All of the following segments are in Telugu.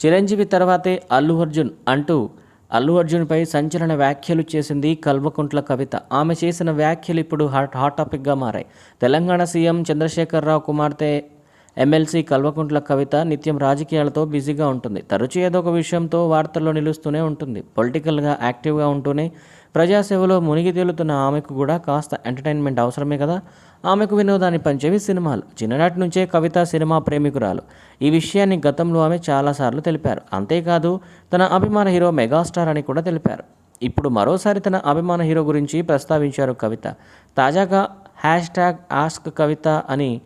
చిరంజీవి తర్వాతే అల్లు అర్జున్ అంటూ అల్లు అర్జున్పై సంచలన వ్యాఖ్యలు చేసింది కల్వకుంట్ల కవిత. ఆమె చేసిన వ్యాఖ్యలు ఇప్పుడు హాట్ హాట్ టాపిక్గా మారాయి. తెలంగాణ సీఎం చంద్రశేఖరరావు కుమార్తె ఎమ్మెల్సీ కల్వకుంట్ల కవిత నిత్యం రాజకీయాలతో బిజీగా ఉంటుంది. తరచూ ఏదో ఒక విషయంతో వార్తల్లో నిలుస్తూనే ఉంటుంది. పొలిటికల్గా యాక్టివ్గా ఉంటూనే ప్రజాసేవలో మునిగి తేలుతున్న ఆమెకు కూడా కాస్త ఎంటర్టైన్మెంట్ అవసరమే కదా. ఆమెకు వినోదాన్ని పంచేవి సినిమాలు. చిన్ననాటి నుంచే కవిత సినిమా ప్రేమికురాలు. ఈ విషయాన్ని గతంలో ఆమె చాలాసార్లు తెలిపారు. అంతేకాదు తన అభిమాన హీరో మెగాస్టార్ అని కూడా తెలిపారు. ఇప్పుడు మరోసారి తన అభిమాన హీరో గురించి ప్రస్తావించారు కవిత. తాజాగా హ్యాష్ ట్యాగ్ ఆస్క్ కవిత అని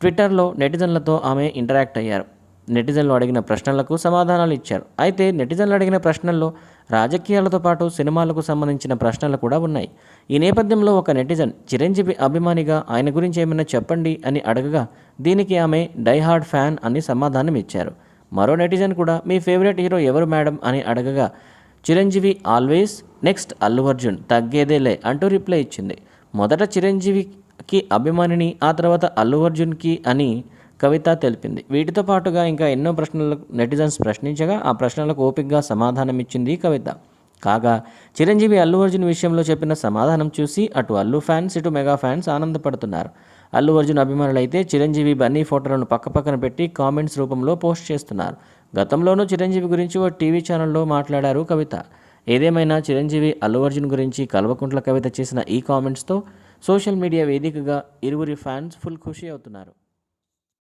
ట్విట్టర్లో నెటిజన్లతో ఆమె ఇంటరాక్ట్ అయ్యారు. నెటిజన్లు అడిగిన ప్రశ్నలకు సమాధానాలు ఇచ్చారు. అయితే నెటిజన్లు అడిగిన ప్రశ్నల్లో రాజకీయాలతో పాటు సినిమాలకు సంబంధించిన ప్రశ్నలు కూడా ఉన్నాయి. ఈ నేపథ్యంలో ఒక నెటిజన్ చిరంజీవి అభిమానిగా ఆయన గురించి ఏమైనా చెప్పండి అని అడగగా దీనికి ఆమె డైహార్డ్ ఫ్యాన్ అని సమాధానం ఇచ్చారు. మరో నెటిజన్ కూడా మీ ఫేవరెట్ హీరో ఎవరు మేడం? అని అడగగా చిరంజీవి ఆల్వేస్ నెక్స్ట్ అల్లు అర్జున్ తగ్గేదేలే అంటూ రిప్లై ఇచ్చింది. మొదట చిరంజీవికి అభిమానిని ఆ తర్వాత అల్లు అర్జున్కి అని కవిత తెలిపింది. వీటితో పాటుగా ఇంకా ఎన్నో ప్రశ్నలకు నెటిజన్స్ ప్రశ్నించగా ఆ ప్రశ్నలకు ఓపికగా సమాధానం ఇచ్చింది కవిత. కాగా చిరంజీవి అల్లు అర్జున్ విషయంలో చెప్పిన సమాధానం చూసి అటు అల్లు ఫ్యాన్స్ ఇటు మెగా ఫ్యాన్స్ ఆనందపడుతున్నారు. అల్లు అర్జున్ అభిమానులైతే చిరంజీవి బన్నీ ఫోటోలను పక్కపక్కన పెట్టి కామెంట్స్ రూపంలో పోస్ట్ చేస్తున్నారు. గతంలోనూ చిరంజీవి గురించి ఓ టీవీ ఛానల్లో మాట్లాడారు కవిత. ఏదేమైనా చిరంజీవి అల్లు అర్జున్ గురించి కల్వకుంట్ల కవిత చేసిన ఈ కామెంట్స్తో సోషల్ మీడియా వేదికగా ఇరువురి ఫ్యాన్స్ ఫుల్ ఖుషి అవుతున్నారు.